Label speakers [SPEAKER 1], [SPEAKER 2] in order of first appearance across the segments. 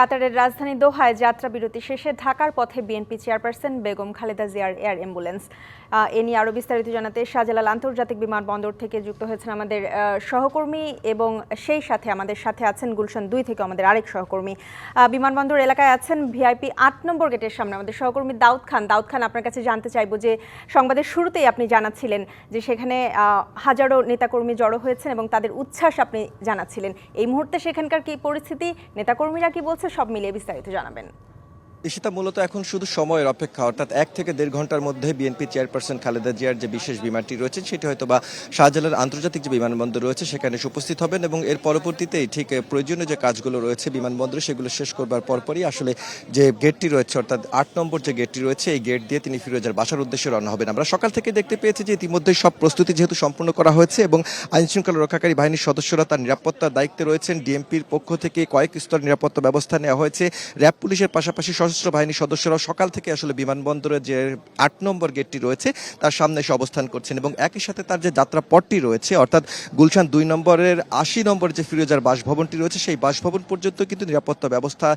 [SPEAKER 1] কাতারের রাজধানী দোহায় যাত্রা বিরতি শেষে ঢাকার পথে বিএনপি চেয়ারপারসন বেগম খালেদা জিয়ার এয়ার অ্যাম্বুলেন্স। এ নিয়ে আরও বিস্তারিত জানাতে শাহজালাল আন্তর্জাতিক বিমানবন্দর থেকে যুক্ত হয়েছেন আমাদের সহকর্মী এবং সেই সাথে আমাদের সাথে আছেন গুলশান দুই থেকে আমাদের আরেক সহকর্মী। বিমানবন্দর এলাকায় আছেন ভিআইপি আট নম্বর গেটের সামনে আমাদের সহকর্মী দাউদ খান। দাউদ খান, আপনার কাছে জানতে চাইব যে সংবাদের শুরুতেই আপনি জানাচ্ছিলেন যে সেখানে হাজারো নেতাকর্মী জড়ো হয়েছেন এবং তাদের উচ্ছ্বাস আপনি জানাচ্ছিলেন। এই মুহূর্তে সেখানকার কি পরিস্থিতি? নেতাকর্মীরা কি বলছে? সব মিলিয়ে বিস্তারিত জানাবেন।
[SPEAKER 2] ঈশিতা, মূলত এখন শুধু সময়ের অপেক্ষা, অর্থাৎ এক থেকে দেড় ঘণ্টার মধ্যে বিএনপি চেয়ারপারসন খালেদা জিয়ার যে বিশেষ বিমানটি রয়েছে, সেটি হয়তো বা শাহজালাল আন্তর্জাতিক যে বিমানবন্দর রয়েছে, সেখানে উপস্থিত হবেন এবং এর পরবর্তীতেই ঠিক প্রয়োজনীয় যে কাজগুলো রয়েছে বিমানবন্দরে, সেগুলো শেষ করবার পরপরই আসলে যে গেটটি রয়েছে, অর্থাৎ আট নম্বর যে গেটটি রয়েছে, এই গেট দিয়ে তিনি ফিরোজার বাসার উদ্দেশ্যে রওনা হবেন। আমরা সকাল থেকে দেখতে পেয়েছি যে ইতিমধ্যে সব প্রস্তুতি যেহেতু সম্পূর্ণ করা হয়েছে এবং আইন শৃঙ্খলা রক্ষাকারী বাহিনীর সদস্যরা তার নিরাপত্তার দায়িত্বে রয়েছেন, ডিএমপির পক্ষ থেকে কয়েক স্তর নিরাপত্তা ব্যবস্থা নেওয়া হয়েছে, র্যাব পুলিশের পাশাপাশি সশস্ত্র বাহিনীর সদস্যরাও সকাল থেকে আসলে বিমানবন্দরে যে আট নম্বর গেটটি রয়েছে, তার সামনে এসে অবস্থান করছেন এবং একই সাথে তার যে যাত্রা পথটি রয়েছে, অর্থাৎ গুলশান দুই নম্বরের আশি নম্বর যে ফিরোজার বাসভবনটি রয়েছে, সেই বাসভবন পর্যন্ত কিন্তু নিরাপত্তা ব্যবস্থা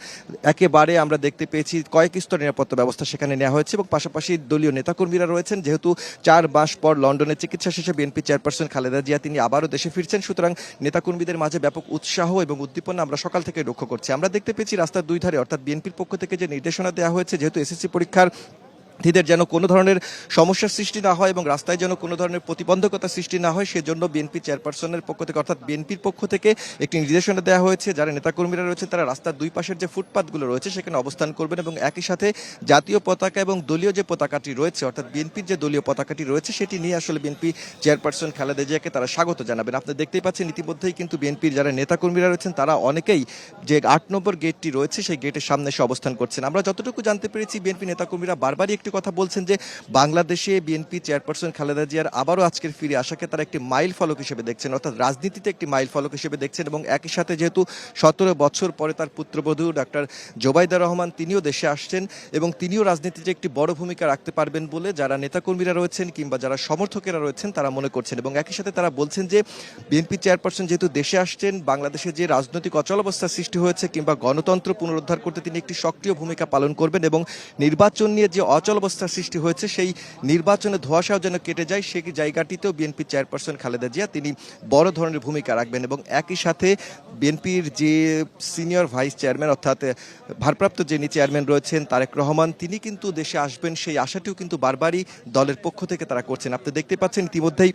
[SPEAKER 2] একেবারে আমরা দেখতে পেয়েছি। কয়েক স্তর নিরাপত্তা ব্যবস্থা সেখানে নেওয়া হয়েছে এবং পাশাপাশি দলীয় নেতাকর্মীরা রয়েছেন, যেহেতু চার মাস পর লন্ডনে চিকিৎসা শেষে বিএনপি চেয়ারপারসন খালেদা জিয়া, তিনি আবারও দেশে ফিরছেন। সুতরাং নেতাকর্মীদের মাঝে ব্যাপক উৎসাহ এবং উদ্দীপনা আমরা সকাল থেকে লক্ষ্য করছি। আমরা দেখতে পেয়েছি রাস্তার দুই ধারে, অর্থাৎ বিএনপির পক্ষ থেকে যে নির্দেশনা দেওয়া হয়েছে যেহেতু এসএসসি পরীক্ষার প্রার্থীদের যেন কোনো ধরনের সমস্যার সৃষ্টি না হয় এবং রাস্তায় যেন কোনো ধরনের প্রতিবন্ধকতা সৃষ্টি না হয়, সেজন্য বিএনপি চেয়ারপারসনের পক্ষ থেকে, অর্থাৎ বিএনপির পক্ষ থেকে একটি নির্দেশনা দেওয়া হয়েছে। যারা নেতাকর্মীরা রয়েছে, তারা রাস্তার দুই পাশের যে ফুটপাথগুলো রয়েছে, সেখানে অবস্থান করবেন এবং একই সাথে জাতীয় পতাকা এবং দলীয় যে পতাকাটি রয়েছে, অর্থাৎ বিএনপির যে দলীয় পতাকাটি রয়েছে, সেটি নিয়ে আসলে বিএনপি চেয়ারপারসন খালেদা জিয়াকে তারা স্বাগত জানাবেন। আপনি দেখতেই পাচ্ছেন, ইতিমধ্যেই কিন্তু বিএনপির যারা নেতাকর্মীরা রয়েছেন, তারা অনেকেই যে আট নম্বর গেটটি রয়েছে, সেই গেটের সামনে এসে অবস্থান করছেন। আমরা যতটুকু জানতে পেরেছি, বিএনপি নেতাকর্মীরা বারবারই একটি কথা বলছেন যে বাংলাদেশে বিএনপি চেয়ারপারসন খালেদা জিয়ার আবারও আজকের ফিরে আসাকে তারা একটি মাইল ফলক হিসেবে দেখছেন, অর্থাৎ রাজনীতিতে একটি মাইল ফলক হিসেবে দেখছেন এবং একই সাথে যেহেতু সতেরো বছর পরে তার পুত্রবধূ ডাক্তার জোবাইদা রহমান তিনিও দেশে আসছেন এবং তিনিও রাজনীতিতে একটি বড় ভূমিকা রাখতে পারবেন বলে যারা নেতাকর্মীরা রয়েছেন কিংবা যারা সমর্থকেরা রয়েছেন তারা মনে করছেন এবং একই সাথে তারা বলছেন যে বিএনপি চেয়ারপারসন যেহেতু দেশে আসছেন, বাংলাদেশে যে রাজনৈতিক অচলাবস্থা সৃষ্টি হয়েছে কিংবা গণতন্ত্র পুনরুদ্ধার করতে তিনি একটি সক্রিয় ভূমিকা পালন করবেন এবং নির্বাচন নিয়ে যে অচলাবস্থার সৃষ্টি হয়েছে, সেই নির্বাচনে ধোয়াশাও যেন কেটে যায় সেই জায়গাটিতেও বিএনপি চেয়ারপারসন খালেদা জিয়া তিনি বড় ধরনের ভূমিকা রাখবেন এবং একই সাথে বিএনপির যে সিনিয়র ভাইস চেয়ারম্যান অর্থাৎ ভারপ্রাপ্ত যিনি চেয়ারম্যান রয়েছেন তারেক রহমান, তিনি কিন্তু দেশে আসবেন, সেই আশাটিও কিন্তু বারবারই দলের পক্ষ থেকে তারা করছেন। আপনি দেখতে পাচ্ছেন ইতিমধ্যেই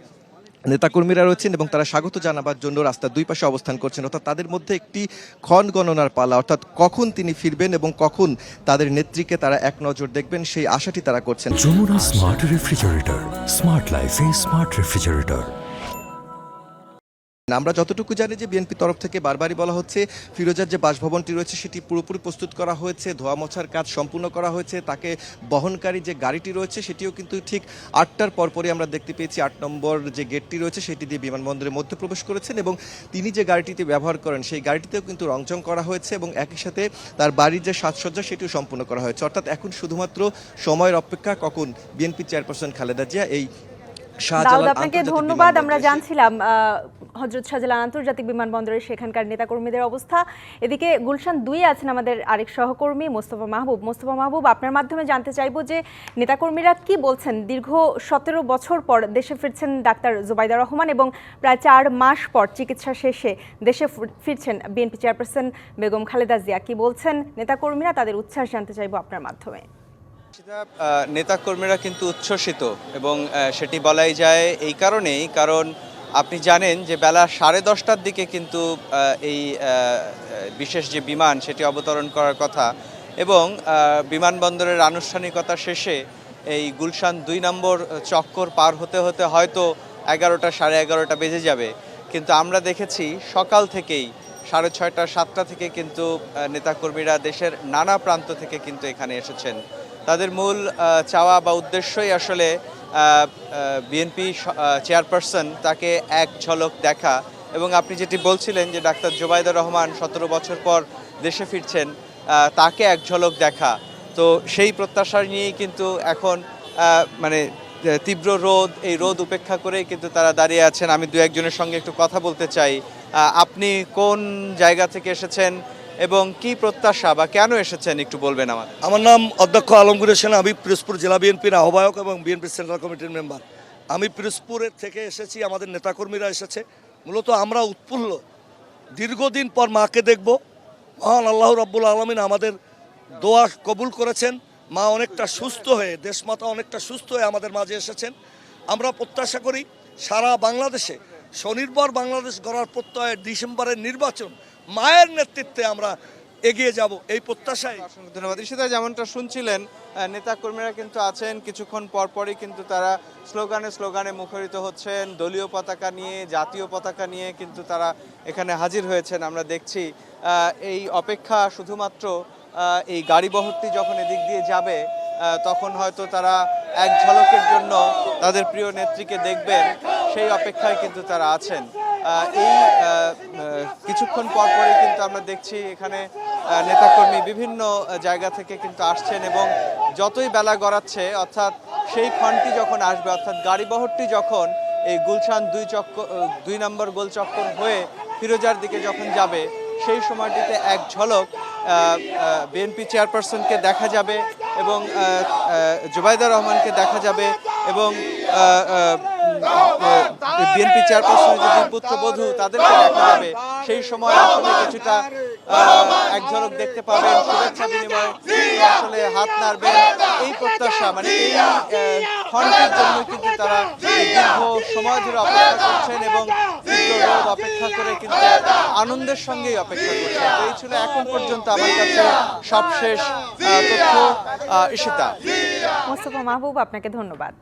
[SPEAKER 2] নেতাকর্মীরা রয়েছেন এবং তারা স্বাগত জানাবার জন্য রাস্তার দুই পাশে অবস্থান করছেন। অর্থাৎ তাদের মধ্যে একটি ক্ষণ গণনার পালা, অর্থাৎ কখন তিনি ফিরবেন এবং কখন তাদের নেত্রীকে তারা এক নজর দেখবেন, সেই আশাটি তারা করছেন।
[SPEAKER 3] স্মার্ট রেফ্রিজারেটর স্মার্ট লাইফে স্মার্ট রেফ্রিজারেটর
[SPEAKER 2] আমরা যতটুকু জানি যে বিএনপি তরফ থেকে বারবারই বলা হচ্ছে ফিরোজার যে বাসভবনটি রয়েছে সেটি পুরোপুরি প্রস্তুত করা হয়েছে ধোয়া মোছার কাজ সম্পূর্ণ করা হয়েছে তাকে বহনকারী যে গাড়িটি রয়েছে সেটিও কিন্তু ঠিক আটটার পরপরই আমরা দেখতে পেয়েছি আট নম্বর যে গেটটি রয়েছে সেটি দিয়ে বিমানবন্দরের মধ্যে প্রবেশ করেছেন এবং তিনি যে গাড়িটিতে ব্যবহার করেন সেই গাড়িটিতেও কিন্তু রংচং করা হয়েছে এবং একই সাথে তার বাড়ির যে সাজসজ্জা সেটিও সম্পূর্ণ করা হয়েছে। অর্থাৎ এখন শুধুমাত্র সময়ের অপেক্ষা কখন বিএনপি চেয়ারপারসন খালেদা জিয়া এই শাহজালাল
[SPEAKER 1] আপনাকে ধন্যবাদ আমরা জানছিলাম হজরত শাহজালাল আন্তর্জাতিক বিমানবন্দরে সেখানকার নেতাকর্মীদের অবস্থা। এদিকে গুলশান দুই আছেন আমাদের আরেক সহকর্মী, মোস্তফা মাহবুব। মোস্তফা মাহবুব, আপনার মাধ্যমে জানতে চাইব যে নেতাকর্মীরা কি বলছেন? দীর্ঘ সতেরো বছর পর দেশে ফিরছেন ডাক্তার জুবাইদা রহমান এবং প্রায় চার মাস পর চিকিৎসা শেষে দেশে ফিরছেন বিএনপি চেয়ারপারসন বেগম খালেদা জিয়া। কি বলছেন নেতাকর্মীরা? তাদের উচ্ছ্বাস জানতে চাইব আপনার মাধ্যমে।
[SPEAKER 4] নেতাকর্মীরা কিন্তু উচ্ছ্বসিত এবং সেটি বলাই যায় এই কারণেই, কারণ আপনি জানেন যে বেলা সাড়ে দশটার দিকে কিন্তু এই বিশেষ যে বিমান সেটি অবতরণ করার কথা এবং বিমানবন্দরের আনুষ্ঠানিকতা শেষে এই গুলশান দুই নম্বর চক্কর পার হতে হতে হয়তো এগারোটা সাড়ে এগারোটা বেজে যাবে। কিন্তু আমরা দেখেছি সকাল থেকেই সাড়ে ছয়টা, সাতটা থেকে কিন্তু নেতাকর্মীরা দেশের নানা প্রান্ত থেকে কিন্তু এখানে এসেছেন। তাদের মূল চাওয়া বা উদ্দেশ্যই আসলে বিএনপি চেয়ারপারসন তাকে এক ঝলক দেখা। এবং আপনি যেটি বলছিলেন যে ডাক্তার জোবাইদা রহমান সতেরো বছর পর দেশে ফিরছেন তাকে এক ঝলক দেখা। তো সেই প্রত্যাশা নিয়েই কিন্তু এখন মানে তীব্র রোদ, এই রোদ উপেক্ষা করেই কিন্তু তারা দাঁড়িয়ে আছেন। আমি দু একজনের সঙ্গে একটু কথা বলতে চাই। আপনি কোন জায়গা থেকে এসেছেন? এবং কি প্রত্যাশা বা কেন এসেছেন একটু বলবেন আমাদের?
[SPEAKER 5] আমার নাম অধ্যক্ষ আলমগীর হোসেন আমি পিরোজপুর জেলা বিএনপির আহ্বায়ক এবং বিএনপি সেন্ট্রাল কমিটির মেম্বার। আমি পিরোজপুরের থেকে এসেছি, আমাদের নেতাকর্মীরা এসেছে। মূলত আমরা উৎফুল্ল। দীর্ঘদিন পর মাকে দেখব। মহান আল্লাহ রাব্বুল আলমিন আমাদের দোয়া কবুল করেছেন। মা অনেকটা সুস্থ হয়ে, দেশমাতা অনেকটা সুস্থ হয়ে আমাদের মাঝে এসেছেন। আমরা প্রত্যাশা করি সারা বাংলাদেশে স্বনির্ভর বাংলাদেশ গড়ার প্রত্যয়ে ডিসেম্বরের নির্বাচন মায়ের নেতৃত্বে আমরা এগিয়ে যাব এই প্রত্যাশায়।
[SPEAKER 4] ধন্যবাদ। ঈশিতা যেমনটা শুনছিলেন নেতা কর্মীরা কিন্তু আছেন, কিছুক্ষণ পরপরই কিন্তু তারা স্লোগানে স্লোগানে মুখরিত হচ্ছেন। দলীয় পতাকা নিয়ে, জাতীয় পতাকা নিয়ে কিন্তু তারা এখানে হাজির হয়েছেন, আমরা দেখছি। এই অপেক্ষা শুধুমাত্র এই গাড়ি বহরটি যখন এদিক দিয়ে যাবে তখন হয়তো তারা এক ঝলকের জন্য তাদের প্রিয় নেত্রীকে দেখবেন। সেই অপেক্ষায় কিন্তু তারা আছেন। এই কিছুক্ষণ পর পরই কিন্তু আমরা দেখছি এখানে নেতাকর্মী বিভিন্ন জায়গা থেকে কিন্তু আসছেন এবং যতই বেলা গড়াচ্ছে অর্থাৎ সেই ক্ষণটি যখন আসবে অর্থাৎ গাড়ি বহরটি যখন এই গুলশান দুই চক্কর আহ, দুই নম্বর গোল চক্কর হয়ে ফিরোজার দিকে যখন যাবে সেই সময়টিতে এক ঝলক বিএনপি চেয়ারপারসনকে দেখা যাবে এবং জুবাইদা রহমানকে দেখা যাবে এবং বিএনপি চেয়ারপারসনের যে দুই পুত্রবধূ তাদেরকে দেখা যাবে। সেই সময় আসলে কিছুটা এক ঝলক দেখতে পাবেন। শুভেচ্ছা বিনিময়। আসলে হাত নাড়বেন এই প্রত্যাশা। মানে এই জন্য কিন্তু তারা দীর্ঘ সময় ধরে অপেক্ষা করছেন এবং অপেক্ষা করে কিন্তু আনন্দের সঙ্গেই অপেক্ষা করছেন। এই ছিল এখন পর্যন্ত আমার কাছে সবশেষ তথ্য ঈশিতা।
[SPEAKER 1] মোস্তফা মাহবুব, আপনাকে ধন্যবাদ।